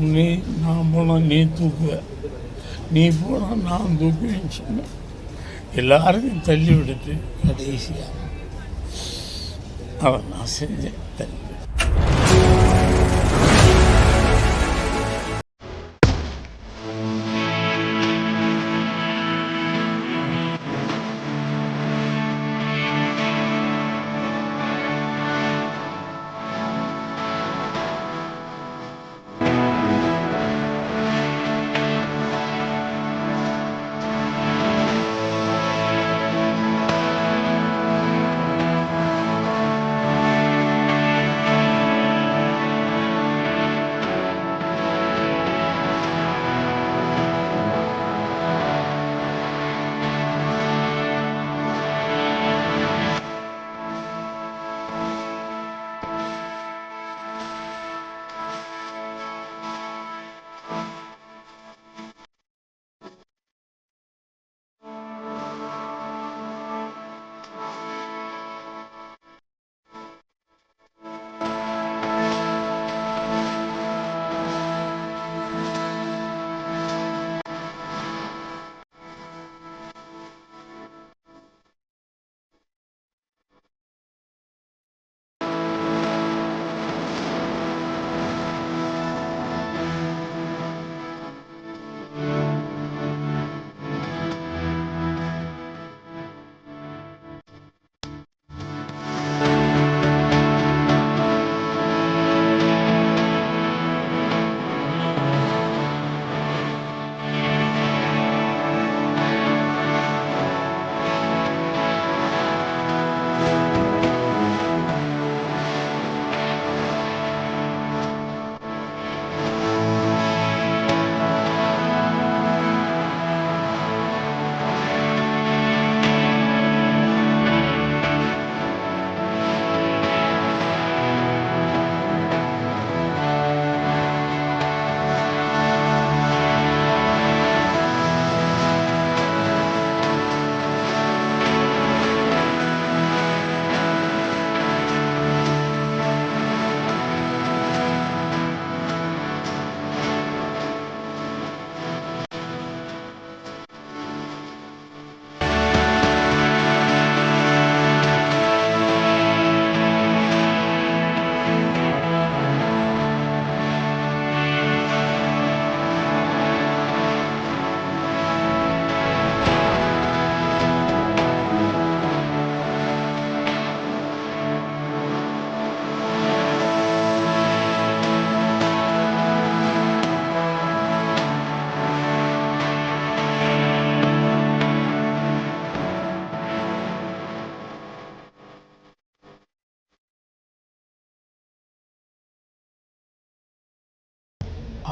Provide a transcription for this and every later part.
நீ நான் போனால் நீ தூக்குவ. நீ போனால் நான் தூக்குவேன்னு சொன்னேன் எல்லாரையும் தள்ளி விட்டுட்டு கடைசியாக அவன் நான் செஞ்சேன்.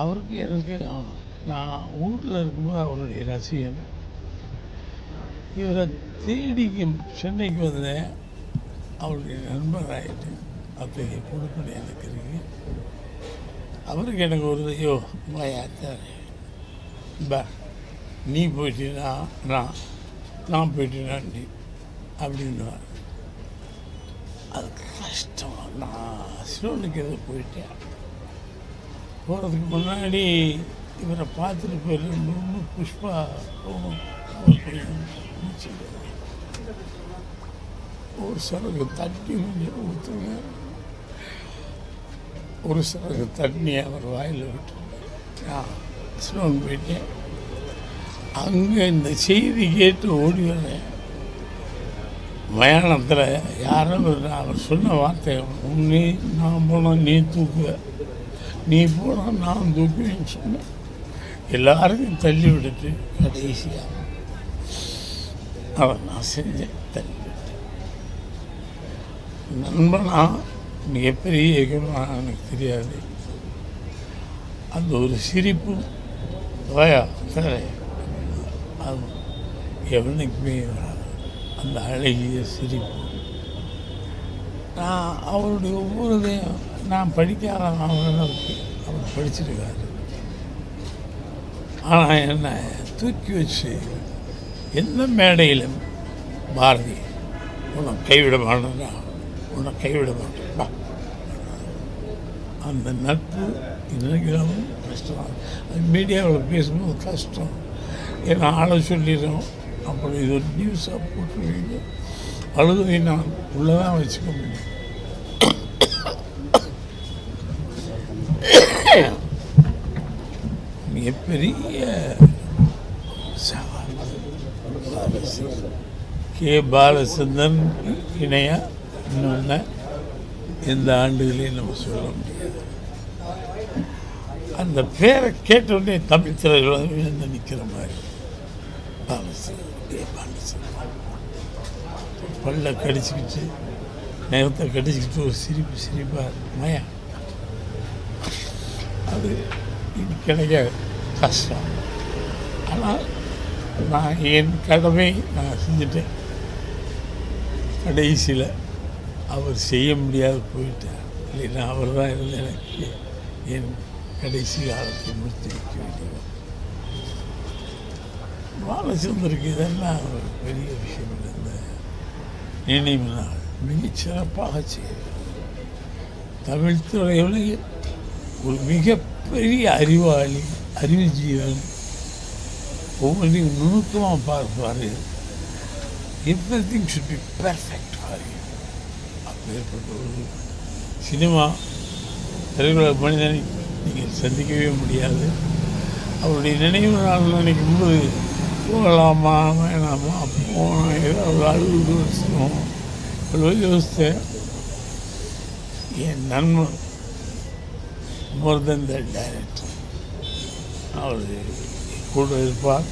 அவருக்கு எனக்கு நான் ஊரில் இருக்கும்போது அவருடைய ரசிகன். இவரை தேடி சென்னைக்கு வந்தேன். அவருடைய நண்பர் ஆகிட்டு அத்தகைய பொறுப்பு எனக்கு இருக்கு. அவருக்கு எனக்கு ஒரு ஐயோ மாயாத்தாரு பா நீ போயிட்டா நான் நான் போயிட்டேனா நீ அப்படின்னு அது கஷ்டம். நான் சிலோனுக்கு எது போயிட்டேன். போகிறதுக்கு முன்னாடி இவரை பார்த்துட்டு போயிருந்து புஷ்பா ஒரு சிறகு தண்ணி கொஞ்சம் ஊற்றுங்க ஒரு சிறகு தண்ணி அவர் வாயில் விட்டுருந்தார் நான் சிலோன் போயிட்டேன். அங்கே இந்த செய்தி கேட்டு ஓடி வரேன் மயானத்தில் யாரோ ஒரு- அவர் சொன்ன வார்த்தை உன்னே நான் போனோம் நீ தூக்குவேன் நீ போனால் நான் தூக்குவேன்னு சொன்னேன் எல்லாருக்கும் தள்ளி விடுத்து கடைசியாக அவன் நான் செஞ்சேன் தள்ளி விட்டேன். நண்பனா மிகப்பெரிய இயக்கமாக எனக்கு தெரியாது. அந்த ஒரு சிரிப்பு வாயா தரே அது எவனுக்குமே வராது. அந்த அழகிய சிரிப்பு. நான் அவருடைய ஒவ்வொருதையும் நான் படிக்காத அளவுக்கு அவர் படிச்சிருக்காரு. ஆனால் என்னை தூக்கி வச்சு எந்த மேடையிலும் பாரதி உன்னை கைவிட மாட்டேன்டா உன்னை கைவிட மாட்டேன்டா அந்த நட்பு இன்னைக்கும் கஷ்டம் அது மீடியாவில் பேசும்போது கஷ்டம். ஏன்னா ஆளை சொல்லிடுறோம். அப்புறம் இது ஒரு நியூஸாக போட்டுருவீங்க அழுகுதை நான் உள்ளதான் வச்சுக்க முடியும். மிகப்பெரிய கே பாலச்சந்திரன் இணையா இன்னொன்று இந்த ஆண்டுகளையும் நம்ம சொல்ல முடியாது. அந்த பேரை கேட்டவுடனே தமிழ் திரைகள் விழுந்து நிற்கிற மாதிரி. கே பல்ல கடிச்சுக்கிட்டு நேரத்தை கடிச்சுக்கிட்டு ஒரு சிரிப்பு சிரிப்பாக மயா. அது இது கிடைக்க கஷ்டம். ஆனால் நான் என் கடமை நான் செஞ்சுட்டேன். கடைசியில் அவர் செய்ய முடியாது போயிட்டார். இல்லைன்னா அவர் தான் இருந்து எனக்கு என் கடைசி காலத்தை முடித்து வைக்க வேண்டியது பாலச்சந்தருக்கு இதெல்லாம் ஒரு பெரிய விஷயம் இந்த நினைவு நாள் மிகச் சிறப்பாக செய்ய தமிழ் துறையில் ஒரு மிகப்பெரிய அறிவாளி அறிவு ஜீவன் ஒவ்வொன்றையும் நுணுக்கமாக பார்ப்பார். Everything should be perfect for you அப்பேற்பட்ட ஒரு சினிமா திரையுலக மனிதனை நீங்கள் சந்திக்கவே முடியாது. அவருடைய நினைவு நாள் நினைக்கும் போது போகலாமா வேணாமா போனோம் ஏதாவது அழுகு வச்சோம் இவ்வளோ யோசித்தேன். என் நண்பன் மோர் தென் த டைரக்டர் அவர் கூட இருப்பார்.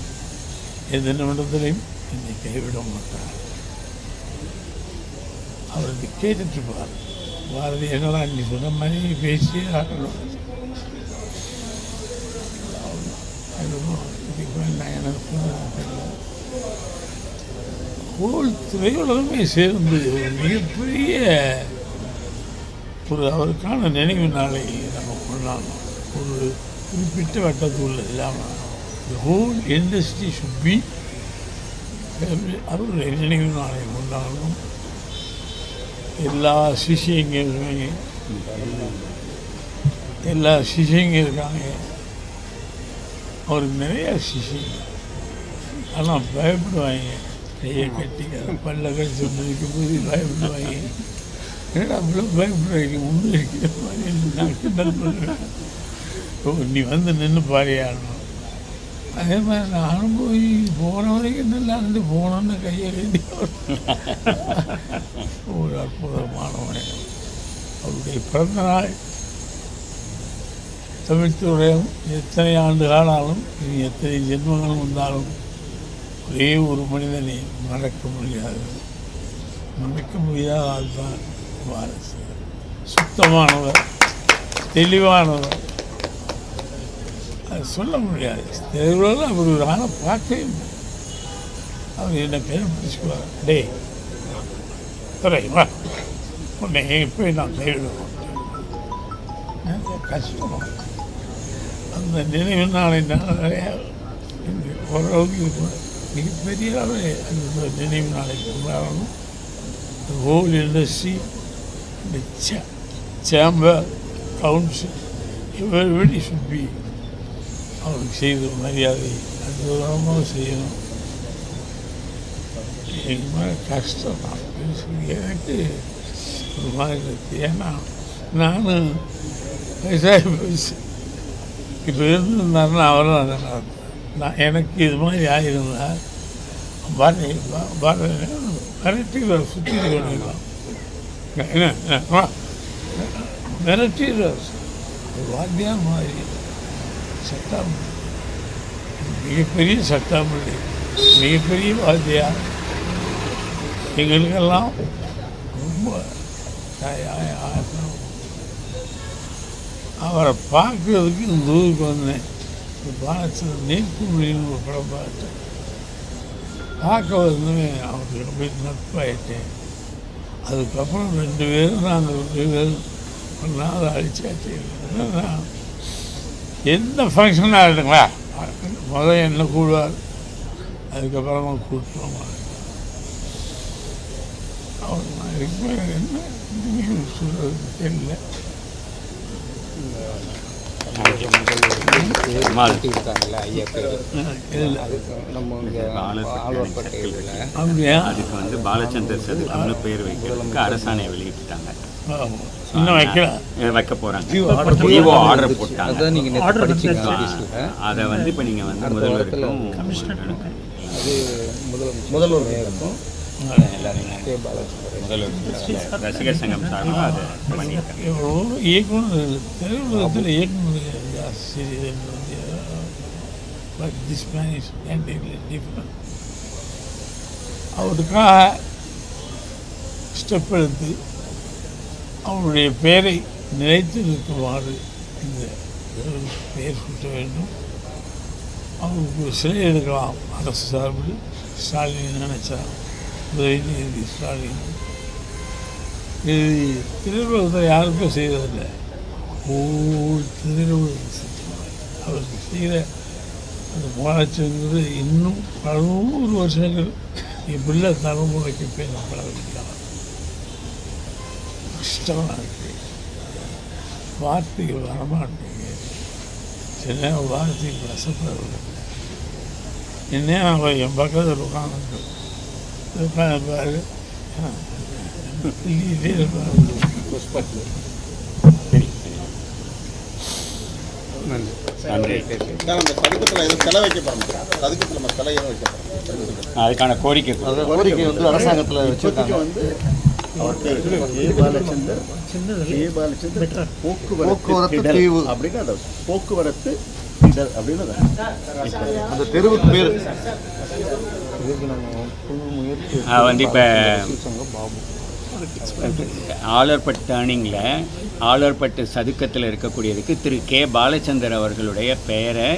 எந்த நிமிடத்திலையும் என்னை கைவிட மாட்டார். அவருக்கு கேட்டுட்ருப்பார் பாரதி என்னடா நீ சொன்ன மாதிரி பேசி ஆகணும். எனக்கு தெரியல ஹோல் திரையுலகமே சேர்ந்து ஒரு மிகப்பெரிய ஒரு அவருக்கான நினைவு நாளை சொன்னால் ஒரு குறிப்பிட்ட வட்டத்துக்குள்ள இல்லாமல் the whole industry should be ஒரு நினைவு நாளை கொண்டாடணும். எல்லா சிஷியங்களுமே எல்லா சிஷியங்க இருக்காங்க. அவருக்கு நிறைய சிஷியங்க. ஆனால் பயப்படுவாங்க. கையை கட்டி பல்ல கடிச்சு முடிக்கும் போது பயப்படுவாங்க. என்னடா அவ்வளோ பயப்படுறீங்க முன்னு இருக்கிற மாதிரி நான் ஓ நீ வந்து நின்று பாரியாடணும் அதே மாதிரி நானும் போய் போன வரைக்கும் நல்லா இருந்து போனோன்னு கையை கட்டி ஒரு அற்புதமானவன். அவருடைய பிறந்த நாள். தமிழ்த்துறையும் எத்தனை ஆண்டு காலாலும் இனி எத்தனை ஜென்மங்களும் வந்தாலும் ஒரே ஒரு மனிதனை மறக்க முடியாது. மறக்க முடியாத ஆள் தான் வாரசு சுத்தமானவர் தெளிவானவர். அது சொல்ல முடியாது. தெளிவில் அவர் ஒரு ஆளை பார்க்கவே முடியாது அவர் என்னை கையை பிடிச்சிக்குவார்? டே துறை வா. உன்னை போய் நான் கைவிட மாட்டேன் கஷ்டம். அந்த நினைவு நாளை நான் நிறையா ஓரளவுக்கு இருக்கும் மிகப்பெரிய அளவு அந்த நினைவு நாளைக்கு கொண்டாடணும். ஹோல் இண்டஸ்ட்ரி இந்த சேம்பர் கவுன்சில் எவ்வளவு ஷுட் பி அவருக்கு செய்த மரியாதை அற்புதமாக செய்யணும் எங்கள் மாதிரி கஷ்டம் தான் எனக்கு ஒரு மாதிரி இருக்குது ஏன்னா நானும் வயசாகி போச்சு இப்போ இருந்திருந்தாருன்னா அவரும் அதை நான் எனக்கு இது மாதிரி ஆகியிருந்தால் பாரதி பாரதி வரட்டி சுற்றி கொண்டிருக்கலாம் என்ன என்ன, வா. மிரட்டி ஒரு வாத்தியார் மாதிரி சட்டம் மிகப்பெரிய சட்டமன்றி மிகப்பெரிய வாத்தியார் எங்களுக்கெல்லாம் ரொம்ப. அவரை பார்க்கறதுக்கு இந்த ஊருக்கு வந்தேன் பாலத்தில் நேற்று மொழின்னு ஒரு படம் பார்த்தேன் பார்க்க வந்து அவருக்கு ரொம்ப நட்பாயிட்டேன் அதுக்கப்புறம் ரெண்டு பேரும் நாங்கள் ரெண்டு பேரும் ஒன்றா அதை அழிச்சாச்சு எந்த ஃபங்க்ஷனாக இருக்குங்களா? முதல் என்ன கூடுவார்? அதுக்கப்புறமா கூட்டுவோம்? அவர் நான் இதுக்கு என்ன? சொல்கிறது தெரியல. ஐயா பேர். அதுக்கு நம்ம இங்கே ஆழ்வார்பேட்டை அதுக்கு வந்து பாலச்சந்தர் சதுக்கம்னு பேர் வைக்கிறதுக்கு அரசாணை வெளியிட்டாங்க வைக்க போறாங்க. ஜிஓ ஆர்டர் போட்டாங்க. அதை வந்து இப்போ நீங்கள் வந்து முதல்வருக்கும் அது முதல்வர் இருக்கும் எல்லாரையும் கே பாலச்சந்தர் ரசிகர் சங்கம் சார்பாக அதை பண்ணியிருக்காங்க எவ்வளோ இயக்குனர் திரையுலகத்தில் இயக்குனர் ஆசிரியர் but this man is different அவருக்காக ஸ்டெப் எடுத்து அவருடைய பெயரை நிலைத்து நிற்குமாறு இந்த பெயர் சூட்ட வேண்டும் அவருக்கு ஒரு சிலை எடுக்கலாம் அரசு சார்பில் ஸ்டாலின் நினைச்சா உதயநிதி ஸ்டாலின் இது திருவிழத்தில் யாருக்கும் செய்வதில்லை ஒவ்வொரு திருவிழா அவருக்கு செய்கிற அந்த முயற்சிங்கிறது இன்னும் பல நூறு வருஷங்கள் இப்படில தலைமுறைக்கு போய் நம்ம பழகிக்கலாம் கஷ்டமாக இருக்கு. வார்த்தைகள் வரமாட்டேங்க சில வார்த்தைகள் வசப்படுறது என்ன அவன் என் பக்கத்தில் உட்காந்துருக்கோம் அதுக்கான கோரிக்கை கோரிக்கை வந்து அரசாங்கத்தில் வச்சிருக்காங்க வந்து ஏ ஏ போக்குவரத்து அந்த போக்குவரத்து இடர் அப்படின்னு. அந்த தெருவுக்கு பேர். இதுக்கு நம்ம புது முயற்சி ஆ, வந்து இப்போ ஆலர்பட் டேர்னிங்கில் ஆலர்பட்டு சதுக்கத்தில் இருக்கக்கூடியதுக்கு திரு கே. பாலச்சந்தர் அவர்களுடைய பெயரை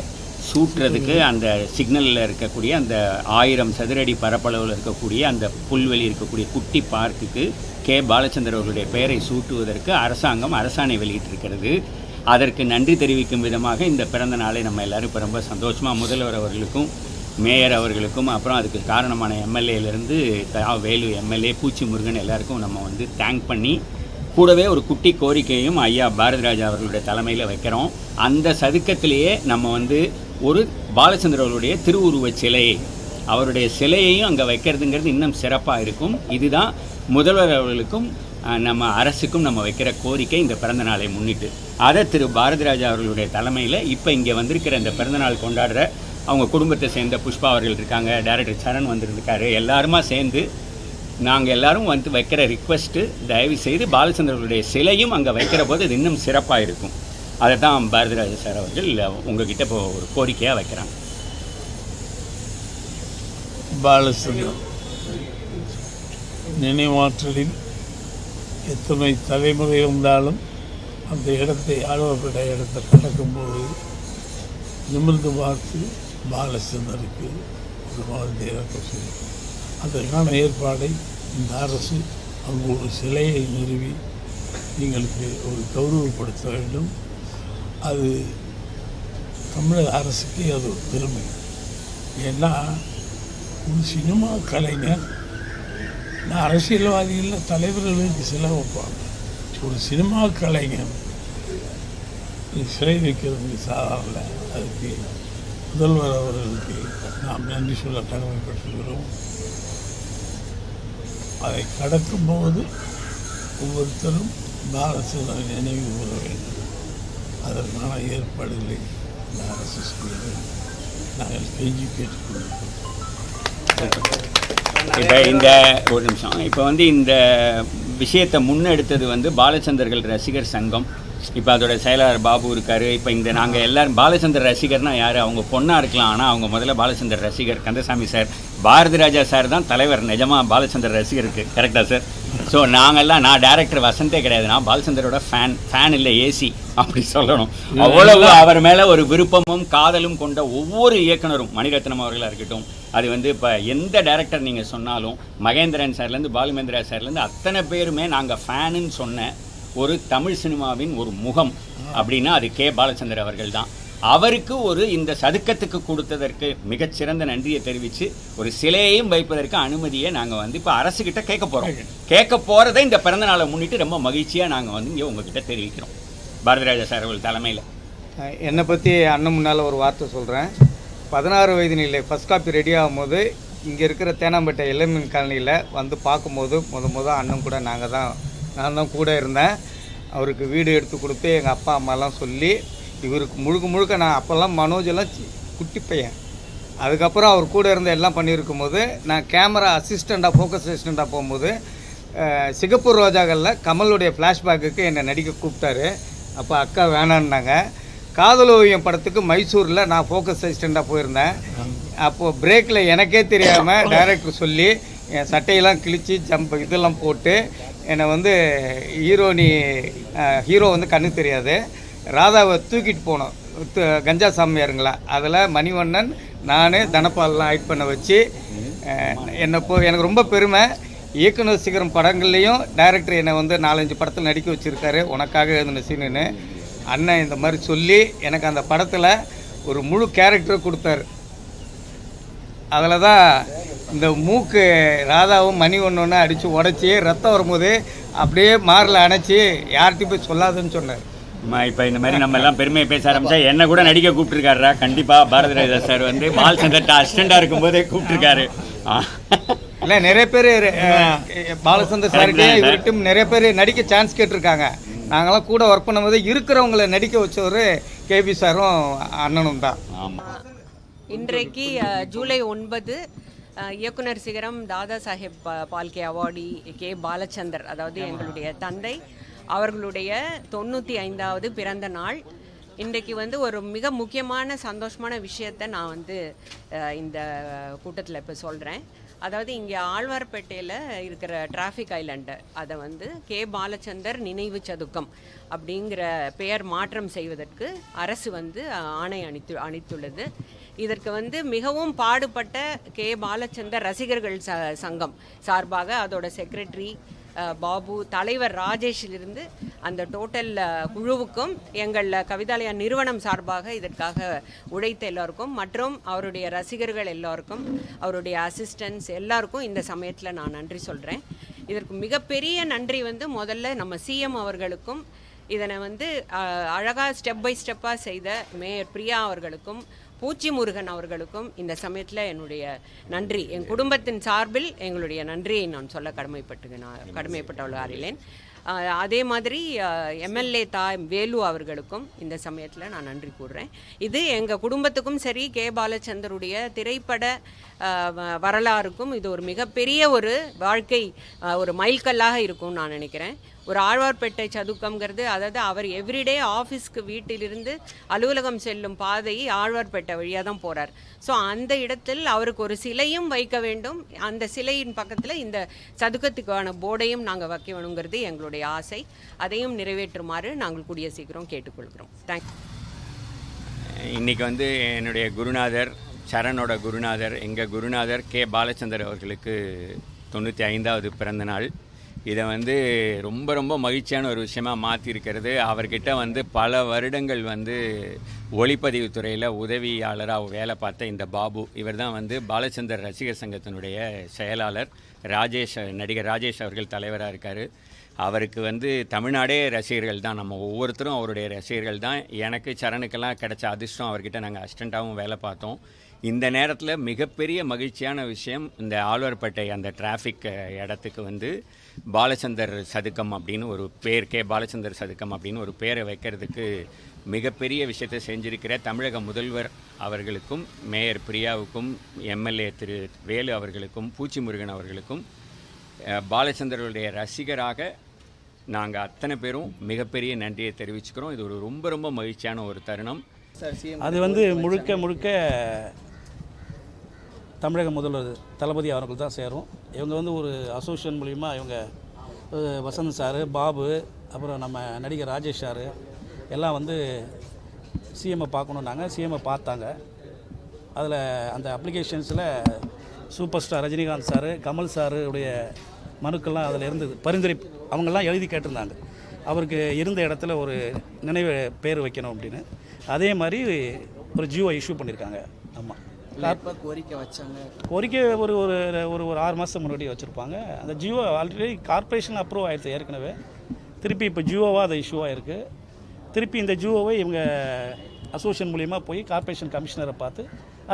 சூட்டுறதுக்கு அந்த சிக்னலில் இருக்கக்கூடிய அந்த ஆயிரம் சதுரடி பரப்பளவில் இருக்கக்கூடிய அந்த புல்வெளி இருக்கக்கூடிய குட்டி பார்க்குக்கு கே. பாலச்சந்தர் அவர்களுடைய பெயரை சூட்டுவதற்கு அரசாங்கம் அரசாணை வெளியிட்டிருக்கிறது. அதற்கு நன்றி தெரிவிக்கும் விதமாக இந்த பிறந்த நாளை நம்ம எல்லோரும் இப்போ ரொம்ப சந்தோஷமாக முதல்வர் அவர்களுக்கும் மேயர் அவர்களுக்கும் அப்புறம் அதுக்கு காரணமான எம்எல்ஏலேருந்து தா வேலு எம்எல்ஏ பூச்சி முருகன் எல்லாருக்கும் நம்ம வந்து தேங்க் பண்ணி கூடவே ஒரு குட்டி கோரிக்கையும் ஐயா பாரதிராஜா அவர்களுடைய தலைமையில் வைக்கிறோம். அந்த சதுக்கத்திலேயே நம்ம வந்து ஒரு பாலச்சந்திர அவர்களுடைய திருவுருவச் சிலையை அவருடைய சிலையையும் அங்கே வைக்கிறதுங்கிறது இன்னும் சிறப்பாக இருக்கும். இதுதான் முதல்வர் அவர்களுக்கும் நம்ம அரசுக்கும் நம்ம வைக்கிற கோரிக்கை இந்த பிறந்த நாளை முன்னிட்டு. அதை திரு பாரதிராஜா அவர்களுடைய தலைமையில் இப்போ இங்கே வந்திருக்கிற இந்த பிறந்தநாள் கொண்டாடுற அவங்க குடும்பத்தை சேர்ந்த புஷ்பா அவர்கள் இருக்காங்க டைரக்டர் சரண் வந்திருக்காரு எல்லாருமா சேர்ந்து நாங்கள் எல்லாரும் வந்து வைக்கிற ரிக்வெஸ்ட்டு தயவு செய்து பாலச்சந்திரர்களுடைய சிலையும் அங்கே வைக்கிற போது இது இன்னும் சிறப்பாக இருக்கும். அதை தான் பாரதிராஜ சார் அவர்கள் உங்ககிட்ட இப்போ ஒரு கோரிக்கையாக வைக்கிறாங்க. பாலச்சந்திரன் நினைவாற்றலின் எத்தனை தலைமுறை இருந்தாலும் அந்த இடத்தை ஆழ்வப்பட இடத்தை கடக்கும்போது நிமிர்ந்து பார்த்து பாலச்சந்தருக்கு ஒரு மாதிரி இறக்க செய்யும் அதற்கான ஏற்பாடை இந்த அரசு அங்கு ஒரு சிலையை நிறுவி எங்களுக்கு ஒரு கௌரவப்படுத்த வேண்டும். அது தமிழக அரசுக்கு அது ஒரு பெருமை. ஏன்னா ஒரு சினிமா கலைஞர் நான் அரசியல்வாதிகளில் தலைவர்களுக்கு சிலை வைப்பாங்க. ஒரு சினிமா கலைஞர் சிலை வைக்கிறது சாதாரண அதுக்கு முதல்வர் அவர்களுக்கு நாம் நன்றி சொல்ல கடமைப்பட்டிருக்கிறோம். அதை கடக்கும்போது ஒவ்வொருத்தரும் பாரத நினைவு கூற வேண்டும். அதற்கான ஏற்பாடுகளை இந்த அரசு செய்ய வேண்டும். நாங்கள் கெஞ்சி கேட்டுக்கொள்கிறோம் இப்போ இந்த ஒரு நிமிஷம். இப்போ வந்து இந்த விஷயத்தை முன்னெடுத்தது வந்து பாலச்சந்தர்கள் ரசிகர் சங்கம். இப்போ அதோட செயலாளர் பாபு இருக்கார். இப்போ இந்த நாங்கள் எல்லாரும் பாலச்சந்தர் ரசிகர்னா யார்? அவங்க பொண்ணாக இருக்கலாம். ஆனால் அவங்க முதல்ல பாலச்சந்தர் ரசிகர் கந்தசாமி சார். பாரதி ராஜா சார் தான் தலைவர். நிஜமாக பாலச்சந்தர் ரசிகருக்கு கரெக்டாக சார் ஸோ நாங்கள்லாம் நான் டேரக்டர் வசந்தே கிடையாது. நான் பாலச்சந்தரோட ஃபேன் ஃபேன் இல்லை ஏசி அப்படி சொல்லணும். அவ்வளவு அவர் மேலே ஒரு விருப்பமும் காதலும் கொண்ட ஒவ்வொரு இயக்குனரும் மணிரத்னம் அவர்களாக இருக்கட்டும் அது வந்து இப்போ எந்த டேரக்டர் நீங்கள் சொன்னாலும் மகேந்திரன் சார்லேருந்து பாலுமேந்திரா சார்லேருந்து அத்தனை பேருமே நாங்கள் ஃபேனுன்னு சொன்ன ஒரு தமிழ் சினிமாவின் ஒரு முகம். அப்படின்னா அது கே. பாலச்சந்தர் அவர்கள் தான் அவருக்கு ஒரு இந்த சதுக்கத்துக்கு கொடுத்ததற்கு மிகச்சிறந்த நன்றியை தெரிவித்து ஒரு சிலையையும் வைப்பதற்கு அனுமதியை நாங்கள் வந்து இப்போ அரசுக்கிட்ட கேட்க போகிறோம் கேட்க போகிறத இந்த பிறந்த நாளை முன்னிட்டு ரொம்ப மகிழ்ச்சியாக நாங்கள் வந்து இங்கே உங்ககிட்ட தெரிவிக்கிறோம். பாரதிராஜா சார் அவர்கள் தலைமையில். என்னை பற்றி அண்ணன் முன்னால் ஒரு வார்த்தை சொல்கிறேன் பதினாறு வயது நிலை ஃபஸ்ட் காப்பி ரெடி ஆகும்போது இங்கே இருக்கிற தேனாம்பேட்டை இளமின் காலனியில் வந்து பார்க்கும்போது முத முத அண்ணன் கூட நாங்கள் தான் நான் தான் கூட இருந்தேன். அவருக்கு வீடு எடுத்து கொடுத்து எங்கள் அப்பா அம்மாலாம் சொல்லி இவருக்கு முழுக்க முழுக்க நான் அப்போல்லாம் மனோஜ் எல்லாம் குட்டி பையன். அதுக்கப்புறம் அவர் கூட இருந்து எல்லாம் பண்ணியிருக்கும் போது நான் கேமரா அசிஸ்டண்ட்டாக ஃபோக்கஸ் அசிஸ்டண்ட்டாக போகும்போது சிகப்பூர் சிகப்பு ரோஜாக்களில் கமலுடைய ஃப்ளாஷ்பேக்குக்கு என்னை நடிக்க கூப்பிட்டாரு. அப்போ அக்கா வேணான்னாங்க. காதல் ஓவியம் படத்துக்கு மைசூரில் நான் ஃபோக்கஸ் அசிஸ்டண்ட்டாக போயிருந்தேன். அப்போது பிரேக்கில் எனக்கே தெரியாமல் டைரக்டர் சொல்லி என் சட்டையெல்லாம் கிழித்து ஜம்ப் இதெல்லாம் போட்டு என்னை வந்து ஹீரோனி ஹீரோ வந்து கண்ணு தெரியாது. ராதாவை தூக்கிட்டு போனோம். கஞ்சா சாமியாருங்களா? அதில் மணிவண்ணன் நான் தனபாலெலாம் ஆக்ட் பண்ண வச்சு என்னை போ எனக்கு ரொம்ப பெருமை. இயக்குனர் சிகரம் படங்கள்லேயும் டைரக்டர் என்னை வந்து நாலஞ்சு படத்தில் நடிக்க வச்சுருக்காரு. உனக்காக எழுதின சீனுன்னு அண்ணன் இந்த மாதிரி சொல்லி எனக்கு அந்த படத்தில் ஒரு முழு கேரக்டரை கொடுத்தாரு. அதில் தான் இந்த மூக்கு ராதாவும் மணி ஒன்று ஒன்று அடித்து உடச்சி ரத்தம் வரும்போது அப்படியே மாரில் அணைச்சி யார்கிட்டையும் போய் சொல்லாதுன்னு சொன்னார். இப்போ இந்த மாதிரி நம்ம எல்லாம் பெருமையை பேச ஆரம்பிச்சா என்ன கூட நடிக்க கூப்பிட்டுருக்காருடா. கண்டிப்பாக பாரதிராஜா சார் வந்து பால் சந்தர்ட்ட அசிஸ்டண்டாக இருக்கும்போதே கூப்பிட்டுருக்காரு. இல்லை நிறைய பேர் பாலச்சந்தர் தான், sir. இவர்கிட்டும் நிறைய பேர் நடிக்க சான்ஸ் கேட்டிருக்காங்க. நாங்களாம் கூட ஒர்க் பண்ணும்போது இருக்கிறவங்கள நடிக்க வச்சவர் கேபி சாரும் அண்ணனும் தான். இன்றைக்கு ஜூலை ஒன்பது அஹ், இயக்குனர் சிகரம் தாதா சாஹேப் பால்கே அவார்டி கே பாலச்சந்தர் அதாவது எங்களுடைய தந்தை. அவர்களுடைய தொண்ணூற்றி ஐந்தாவது பிறந்த நாள் இன்றைக்கு வந்து ஒரு மிக முக்கியமான சந்தோஷமான விஷயத்தை நான் வந்து இந்த கூட்டத்தில் இப்போ சொல்கிறேன் அதாவது இங்கே ஆழ்வார்பேட்டையில் இருக்கிற டிராஃபிக் ஐலண்டு அதை வந்து கே. பாலச்சந்தர் நினைவு சதுக்கம் அப்படிங்கிற பெயர் மாற்றம் செய்வதற்கு அரசு வந்து ஆணை அணித்து அணித்துள்ளது. இதற்கு வந்து மிகவும் பாடுபட்ட கே. பாலச்சந்தர் ரசிகர்கள் ச சங்கம் சார்பாக அதோட செக்ரட்டரி பாபு தலைவர் ராஜேஷிலிருந்து அந்த டோட்டல் குழுவுக்கும் எங்கள் கவிதாலயா நிறுவனம் சார்பாக இதற்காக உழைத்த எல்லோருக்கும் மற்றும் அவருடைய ரசிகர்கள் எல்லாருக்கும் அவருடைய அசிஸ்டன்ஸ் எல்லாருக்கும் இந்த சமயத்தில் நான் நன்றி சொல்கிறேன் இதற்கு மிகப்பெரிய நன்றி வந்து முதல்ல நம்ம சிஎம் அவர்களுக்கும் இதனை வந்து அழகாக ஸ்டெப் பை ஸ்டெப்பாக செய்த மேயர் பிரியா அவர்களுக்கும் பூச்சி முருகன் அவர்களுக்கும் இந்த சமயத்தில் என்னுடைய நன்றி. என் குடும்பத்தின் சார்பில் எங்களுடைய நன்றியை நான் சொல்ல கடமைப்பட்டு நான் கடமைப்பட்டவள் அறிலேன் அதே மாதிரி எம்எல்ஏ தா வேலு அவர்களுக்கும் இந்த சமயத்தில் நான் நன்றி கூடுறேன் இது எங்கள் குடும்பத்துக்கும் சரி கே. பாலச்சந்தருடைய திரைப்பட வ- வரலாறுக்கும் இது ஒரு மிகப்பெரிய ஒரு வாழ்க்கை ஒரு மைல்கல்லாக இருக்கும்னு நான் நினைக்கிறேன். ஒரு ஆழ்வார்பேட்டை சதுக்கம்ங்கிறது அதாவது அவர் எவ்ரிடே ஆஃபீஸ்க்கு வீட்டிலிருந்து அலுவலகம் செல்லும் பாதையை ஆழ்வார்பேட்டை வழியாக தான் போகிறார் ஸோ அந்த இடத்தில் அவருக்கு ஒரு சிலையும் வைக்க வேண்டும். அந்த சிலையின் பக்கத்தில் இந்த சதுக்கத்துக்கான போர்டையும் நாங்கள் வைக்க வேணுங்கிறது எங்களுடைய ஆசை. அதையும் நிறைவேற்றுமாறு நாங்கள் கூடிய சீக்கிரம் கேட்டுக்கொள்கிறோம் தேங்க்ஸ் இன்றைக்கி வந்து என்னுடைய குருநாதர் சரணோட குருநாதர் எங்கள் குருநாதர் கே. பாலச்சந்தர் அவர்களுக்கு தொண்ணூற்றி ஐந்தாவது பிறந்த நாள் இதை வந்து ரொம்ப ரொம்ப மகிழ்ச்சியான ஒரு விஷயமா மாற்றிருக்கிறது அவர்கிட்ட வந்து பல வருடங்கள் வந்து ஒளிப்பதிவு துறையில் உதவியாளராக வேலை பார்த்த இந்த பாபு. இவர் தான் வந்து பாலச்சந்தர் ரசிகர் சங்கத்தினுடைய செயலாளர் ராஜேஷ் நடிகர் ராஜேஷ் அவர்கள் தலைவராக இருக்கார். அவருக்கு வந்து தமிழ்நாடே ரசிகர்கள் தான். நம்ம ஒவ்வொருத்தரும் அவருடைய ரசிகர்கள் தான். எனக்கு சரணுக்கெல்லாம் கிடைச்ச அதிர்ஷ்டம் அவர்கிட்ட நாங்கள் அசிஸ்டண்ட்டாகவும் வேலை பார்த்தோம். இந்த நேரத்தில் மிகப்பெரிய மகிழ்ச்சியான விஷயம் இந்த ஆழ்வார்பேட்டை அந்த டிராஃபிக் இடத்துக்கு வந்து பாலச்சந்தர் சதுக்கம் அப்படின்னு ஒரு பேர் கே. பாலச்சந்தர் சதுக்கம் அப்படின்னு ஒரு பேரை வைக்கிறதுக்கு மிகப்பெரிய விஷயத்தை செஞ்சிருக்கிற தமிழக முதல்வர் அவர்களுக்கும் மேயர் பிரியாவுக்கும் எம்எல்ஏ திரு வேலு அவர்களுக்கும் பூச்சி முருகன் அவர்களுக்கும் பாலச்சந்தருடைய ரசிகராக நாங்கள் அத்தனை பேரும் மிகப்பெரிய நன்றியை தெரிவிச்சுக்கிறோம். இது ஒரு ரொம்ப ரொம்ப மகிழ்ச்சியான ஒரு தருணம். அது வந்து முழுக்க முழுக்க தமிழக முதல்வர் தளபதி அவர்கள் தான் சேரும். இவங்க வந்து ஒரு அசோசியேஷன் மூலிமா இவங்க வசந்த் சார் பாபு அப்புறம் நம்ம நடிகர் ராஜேஷ் சார் எல்லாம் வந்து சிஎம்ஐ பார்க்கணுன்னாங்க சிஎம்ஐ பார்த்தாங்க. அதில் அந்த அப்ளிகேஷன்ஸில் super star Rajinikanth sir Kamal sir உடைய மனுக்கள்லாம் அதில் இருந்தது. பரிந்துரை அவங்கெல்லாம் எழுதி கேட்டிருந்தாங்க. அவருக்கு இருந்த இடத்துல ஒரு நினைவு பேர் வைக்கணும் அப்படின்னு. அதே மாதிரி ஒரு ஜியோ இஷ்யூ பண்ணியிருக்காங்க. ஆமாம் கோரிக்கை வச்சாங்க. கோரிக்கை ஒரு ஒரு ஒரு ஒரு ஆறு மாதம் முன்னாடி வச்சுருப்பாங்க. அந்த ஜியோ ஆல்ரெடி கார்ப்பரேஷன் அப்ரூவ் ஆயிடுச்சு ஏற்கனவே. திருப்பி இப்போ ஜியோவாக அது இஷ்யூவாக இருக்குது திருப்பி இந்த ஜூவோவை இவங்க அசோசியேஷன் மூலியமாக போய் கார்ப்பரேஷன் கமிஷனரை பார்த்து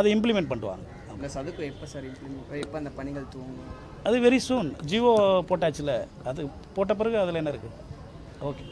அதை இம்ப்ளிமெண்ட் பண்ணுவாங்க. இல்லை சதுக்கம் எப்போ சார் இம்ப்ளிமெண்ட் எப்போ அந்த பணிகள் துவங்கும்? அது வெரி சூன் ஜியோ போட்டாச்சுல. அது போட்ட பிறகு அதில் என்ன இருக்குது ஓகே